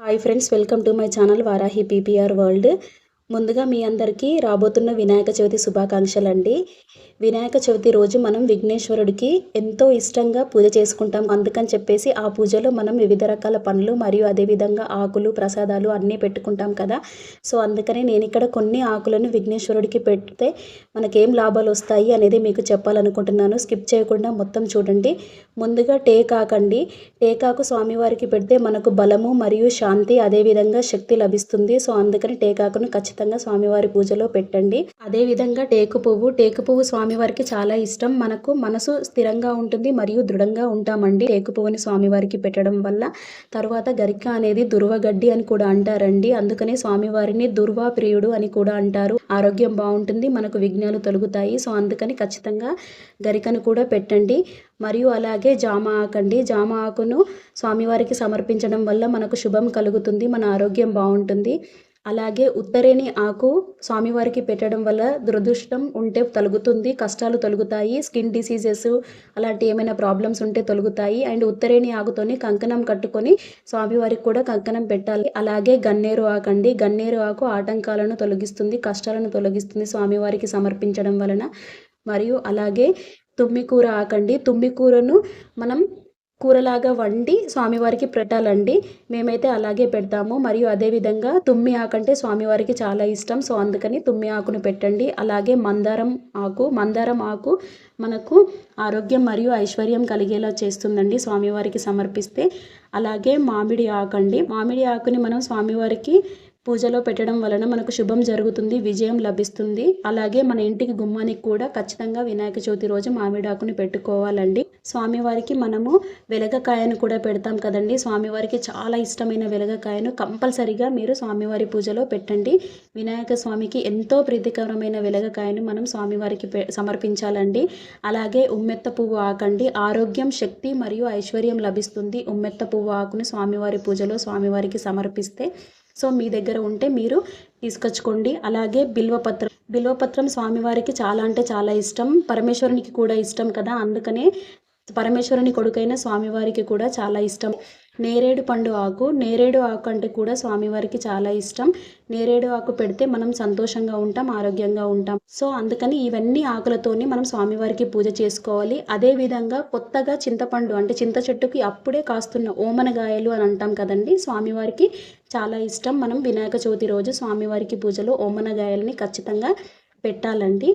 Hi friends welcome to my channel Varahi PPR world ముందుగా మీ అందరికీ రాబోతున్న వినాయక చవితి శుభాకాంక్షలు అండి వినాయక చవితి రోజు మనం విఘ్నేశ్వరుడికి ఎంతో ఇష్టంగా పూజ చేసుకుంటాం. అందుకని చెప్పేసి ఆ పూజలో మనం వివిధ రకాల పండ్లు మరియు అదేవిధంగా ఆకులు ప్రసాదాలు అన్నీ పెట్టుకుంటాం కదా. సో అందుకని నేను ఇక్కడ కొన్ని ఆకులను విఘ్నేశ్వరుడికి పెడితే మనకేం లాభాలు వస్తాయి అనేది మీకు చెప్పాలనుకుంటున్నాను. స్కిప్ చేయకుండా మొత్తం చూడండి. ముందుగా టేకాకండి. టేకాకు స్వామివారికి పెడితే మనకు బలము మరియు శాంతి అదేవిధంగా శక్తి లభిస్తుంది. సో అందుకని టేకాకును ఖచ్చితంగా ఖచ్చితంగా స్వామివారి పూజలో పెట్టండి. అదేవిధంగా టేకు పువ్వు టేకు పువ్వు స్వామివారికి చాలా ఇష్టం. మనకు మనసు స్థిరంగా ఉంటుంది మరియు దృఢంగా ఉంటామండి. టేకు పువ్వుని స్వామివారికి పెట్టడం వల్ల తర్వాత గరిక అనేది దుర్వగడ్డి అని కూడా అంటారండి. అందుకనే స్వామివారిని దుర్వా ప్రియుడు అని కూడా అంటారు. ఆరోగ్యం బాగుంటుంది మనకు విఘ్నాలు తొలుగుతాయి. సో అందుకని ఖచ్చితంగా గరికను కూడా పెట్టండి. మరియు అలాగే జామ ఆకండి. జామ ఆకును స్వామివారికి సమర్పించడం వల్ల మనకు శుభం కలుగుతుంది మన ఆరోగ్యం బాగుంటుంది. అలాగే ఉత్తరేణి ఆకు స్వామివారికి పెట్టడం వల్ల దురదృష్టం ఉంటే తొలుగుతుంది కష్టాలు తొలుగుతాయి స్కిన్ డిసీజెస్ అలాంటి ఏమైనా ప్రాబ్లమ్స్ ఉంటే తొలుగుతాయి. అండ్ ఉత్తరేణి ఆకుతోని కంకణం కట్టుకొని స్వామివారికి కూడా కంకణం పెట్టాలి. అలాగే గన్నేరు ఆకండి గన్నేరు ఆకు ఆటంకాలను తొలగిస్తుంది కష్టాలను తొలగిస్తుంది స్వామివారికి సమర్పించడం వలన. మరియు అలాగే తుమ్మికూర ఆకండి తుమ్మికూరను మనం కూరలాగా వండి స్వామివారికి పెట్టాలండి. మేమైతే అలాగే పెడతాము. మరియు అదేవిధంగా తుమ్మి ఆకు అంటే స్వామివారికి చాలా ఇష్టం. సో అందుకని తుమ్మి ఆకును పెట్టండి. అలాగే మందారం ఆకు మందారం ఆకు మనకు ఆరోగ్యం మరియు ఐశ్వర్యం కలిగేలా చేస్తుందండి స్వామివారికి సమర్పిస్తే. అలాగే మామిడి ఆకు అండి. మామిడి ఆకుని మనం స్వామివారికి పూజలో పెట్టడం వలన మనకు శుభం జరుగుతుంది విజయం లభిస్తుంది. అలాగే మన ఇంటికి గుమ్మానికి కూడా ఖచ్చితంగా వినాయక చవితి రోజు మామిడాకుని పెట్టుకోవాలండి. స్వామివారికి మనము వెలగకాయను కూడా పెడతాం కదండి. స్వామివారికి చాలా ఇష్టమైన వెలగకాయను కంపల్సరిగా మీరు స్వామివారి పూజలో పెట్టండి. వినాయక స్వామికి ఎంతో ప్రీతికరమైన వెలగకాయను మనం స్వామివారికి సమర్పించాలండి. అలాగే ఉమ్మెత్త పువ్వు ఆకండి. ఆరోగ్యం శక్తి మరియు ఐశ్వర్యం లభిస్తుంది. ఉమ్మెత్త పువ్వు ఆకును స్వామివారి పూజలో స్వామివారికి సమర్పిస్తే సో మీ దగ్గర ఉంటే మీరు తీసుకొచ్చుకోండి. అలాగే బిల్వపత్రం బిల్వపత్రం స్వామివారికి చాలా అంటే చాలా ఇష్టం. పరమేశ్వరునికి కూడా ఇష్టం కదా అందుకనే పరమేశ్వరుని కొడుకైన స్వామివారికి కూడా చాలా ఇష్టం. నేరేడు పండు ఆకు. నేరేడు ఆకు అంటే కూడా స్వామివారికి చాలా ఇష్టం. నేరేడు ఆకు పెడితే మనం సంతోషంగా ఉంటాం ఆరోగ్యంగా ఉంటాం. సో అందుకని ఇవన్నీ ఆకులతోనే మనం స్వామివారికి పూజ చేసుకోవాలి. అదేవిధంగా కొత్తగా చింతపండు అంటే చింత చెట్టుకి అప్పుడే కాస్తున్న ఓమనగాయలు అని అంటాం కదండి స్వామివారికి చాలా ఇష్టం. మనం వినాయక చవితి రోజు స్వామివారికి పూజలో ఓమనగాయల్ని ఖచ్చితంగా పెట్టాలండి.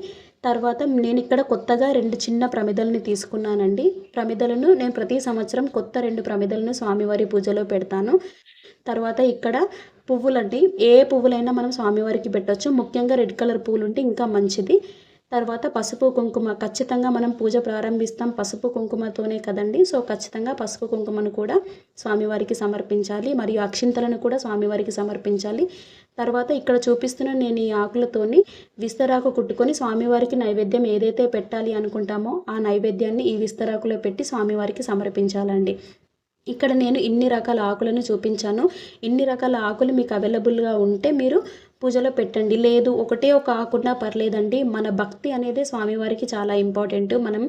తర్వాత నేను ఇక్కడ కొత్తగా రెండు చిన్న ప్రమిదల్ని తీసుకున్నానండి. ప్రమిదలను నేను ప్రతి సంవత్సరం కొత్త రెండు ప్రమిదలను స్వామివారి పూజలో పెడతాను. తర్వాత ఇక్కడ పువ్వులండి. ఏ పువ్వులైనా మనం స్వామివారికి పెట్టవచ్చు ముఖ్యంగా రెడ్ కలర్ పువ్వులు ఉంటే ఇంకా మంచిది. తర్వాత పసుపు కుంకుమ. ఖచ్చితంగా మనం పూజ ప్రారంభిస్తాం పసుపు కుంకుమతోనే కదండి. సో ఖచ్చితంగా పసుపు కుంకుమను కూడా స్వామివారికి సమర్పించాలి. మరియు అక్షింతలను కూడా స్వామివారికి సమర్పించాలి. తర్వాత ఇక్కడ చూపిస్తున్న నేను ఈ ఆకులతోని విస్తరాకు కుట్టుకొని స్వామివారికి నైవేద్యం ఏదైతే పెట్టాలి అనుకుంటామో ఆ నైవేద్యాన్ని ఈ విస్తరాకులో పెట్టి స్వామివారికి సమర్పించాలండి. ఇక్కడ నేను ఇన్ని రకాల ఆకులను చూపించాను. ఇన్ని రకాల ఆకులు మీకు అవైలబుల్గా ఉంటే మీరు పూజలో పెట్టండి. లేదు ఒకటే ఒక ఆకున్నా పర్లేదండి. మన భక్తి అనేది స్వామివారికి చాలా ఇంపార్టెంట్. మనం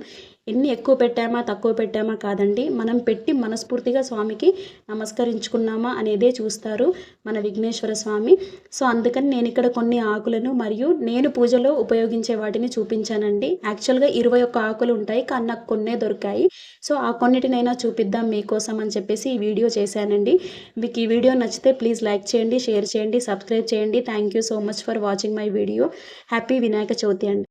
ఎన్ని ఎక్కువ పెట్టామా తక్కువ పెట్టామా కాదండి. మనం పెట్టి మనస్ఫూర్తిగా స్వామికి నమస్కరించుకున్నామా అనేదే చూస్తారు మన విఘ్నేశ్వర స్వామి. సో అందుకని నేను ఇక్కడ కొన్ని ఆకులను మరియు నేను పూజలో ఉపయోగించే వాటిని చూపించానండి. యాక్చువల్గా ఇరవై ఒక్క ఆకులు ఉంటాయి కానీ నాకు కొన్నే దొరికాయి. సో ఆ కొన్నిటినైనా చూపిద్దాం మీకోసం అని చెప్పేసి ఈ వీడియో చేశానండి. మీకు ఈ వీడియో నచ్చితే ప్లీజ్ లైక్ చేయండి షేర్ చేయండి సబ్స్క్రైబ్ చేయండి. Thank you so much for watching my video. Happy Vinayaka Chavithi అండి.